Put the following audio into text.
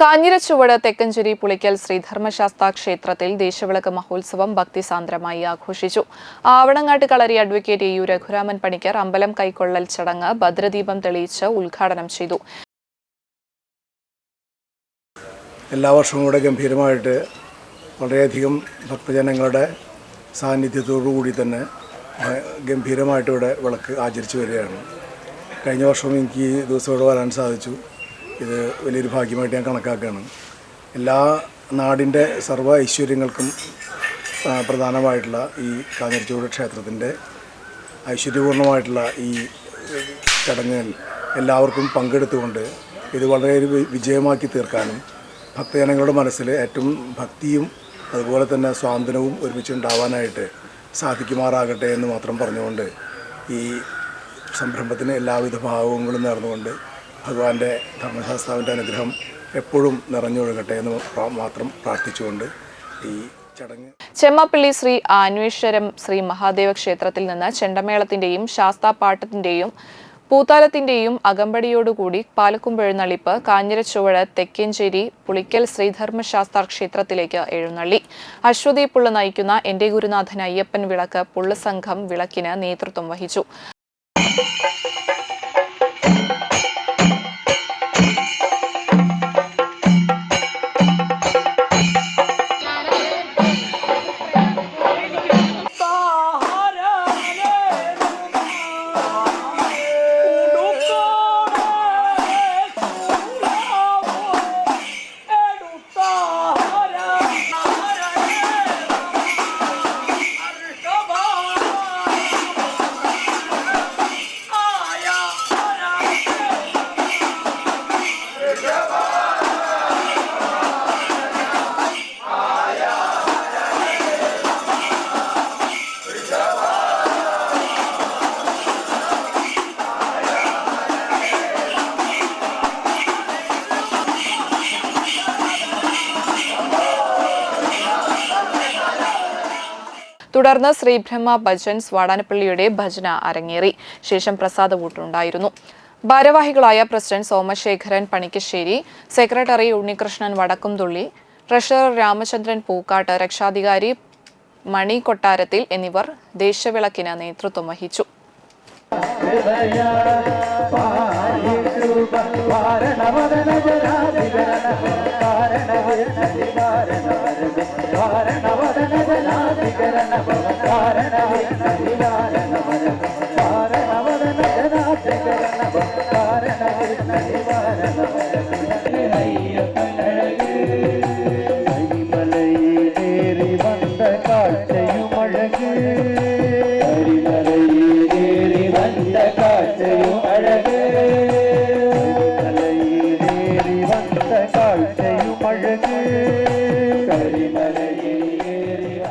കാഞ്ഞിരച്ചുവട് തെക്കഞ്ചേരി പുളിക്കൽ ശ്രീധർമ്മശാസ്ത ക്ഷേത്രത്തിൽ ദേശവിളക്ക് മഹോത്സവം ഭക്തിസാന്ദ്രമായി ആഘോഷിച്ചു. Avanangattu Kalari advocate A U Raghuraman Panicker അമ്പലം കൈക്കൊള്ളൽ ചടങ്ങ് ഭദ്രദീപം തെളിയിച്ച് ഉദ്ഘാടനം ചെയ്തു. എല്ലാ വർഷവും കൂടെ ഗംഭീരമായിട്ട് വളരെയധികം ഭക്തജനങ്ങളുടെ സാന്നിധ്യത്തോടു കൂടി തന്നെ ഗംഭീരമായിട്ട് ഇവിടെ വിളക്ക് ആചരിച്ചു വരികയാണ്. കഴിഞ്ഞ വർഷം എനിക്ക് ഈ ദിവസം ഇവിടെ വരാൻ സാധിച്ചു. ഇത് വലിയൊരു ഭാഗ്യമായിട്ട് ഞാൻ കണക്കാക്കുകയാണ്. എല്ലാ നാടിന്റെ സർവ ഐശ്വര്യങ്ങൾക്കും പ്രധാനമായിട്ടുള്ള ഈ കാഞ്ഞിരച്ചൂട് ക്ഷേത്രത്തിന്റെ ഐശ്വര്യപൂർണമായിട്ടുള്ള ഈ ചടങ്ങുകൾ എല്ലാവർക്കും പങ്കെടുത്തുകൊണ്ട് ഇത് വളരെ വിജയമാക്കി തീർക്കാനും ഭക്തജനങ്ങളുടെ മനസ്സിൽ ഏറ്റവും ഭക്തിയും അതുപോലെ തന്നെ സ്വാതന്ത്ര്യവും ഒരുമിച്ച് ഉണ്ടാവാനായിട്ട് സാധിക്കുമാറാകട്ടെ എന്ന് മാത്രം പറഞ്ഞുകൊണ്ട് ഈ സംരംഭത്തിന് എല്ലാവിധ ഭാവങ്ങളും നേർന്നുകൊണ്ട് ഭഗവാന്റെ ധർമ്മശാസ്താവിന്റെ അനുഗ്രഹം എപ്പോഴും നിറഞ്ഞൊഴുകട്ടെ എന്ന് മാത്രം പ്രാർത്ഥിച്ചുകൊണ്ട് ഈ ചടങ്ങ് ചെമ്മപ്പള്ളി ശ്രീ ആന്വേശ്വരം ശ്രീ മഹാദേവ ക്ഷേത്രത്തിൽ നിന്ന് ചെണ്ടമേളത്തിന്റെയും ശാസ്താപാട്ടത്തിന്റെയും പൂത്താലത്തിന്റെയും അകമ്പടിയോടുകൂടി പാലക്കുമ്പെഴുന്നള്ളിപ്പ് കാഞ്ഞിരച്ചുവട് തെക്കേഞ്ചേരി പുളിക്കൽ ശ്രീധർമ്മശാസ്ത്ര ക്ഷേത്രത്തിലേക്ക് എഴുന്നള്ളി. അശ്വതി പുള്ള നയിക്കുന്ന എന്റെ ഗുരുനാഥൻ അയ്യപ്പൻ വിളക്ക് പുള്ളസംഘം വിളക്കിന് നേതൃത്വം വഹിച്ചു. തുടർന്ന് ശ്രീബ്രഹ്മ ഭജൻസ് വാടാനപ്പള്ളിയുടെ ഭജന അരങ്ങേറി. ശേഷം പ്രസാദവൂട്ടുണ്ടായിരുന്നു ഭാരവാഹികളായ president Somasekharan Panikkassery secretary Unnikrishnan Vadakkumthully treasurer Ramachandran Pookkattu രക്ഷാധികാരി മണി കൊട്ടാരത്തിൽ എന്നിവർ ദേശവിളക്കിന് നേതൃത്വം വഹിച്ചു. ஜன பவ காரண நதிதான நமன காரண வதன ஜனாச்ச கரண பவ காரண நதிவான நமன ஐயப்பன் அழகு அடிமலை ஏறி வந்த காற்றையும் அழகு அடிமலை ஏறி வந்த காற்றையும் அழகு அலையில் ஏறி வந்த காற்றையும் அழகு.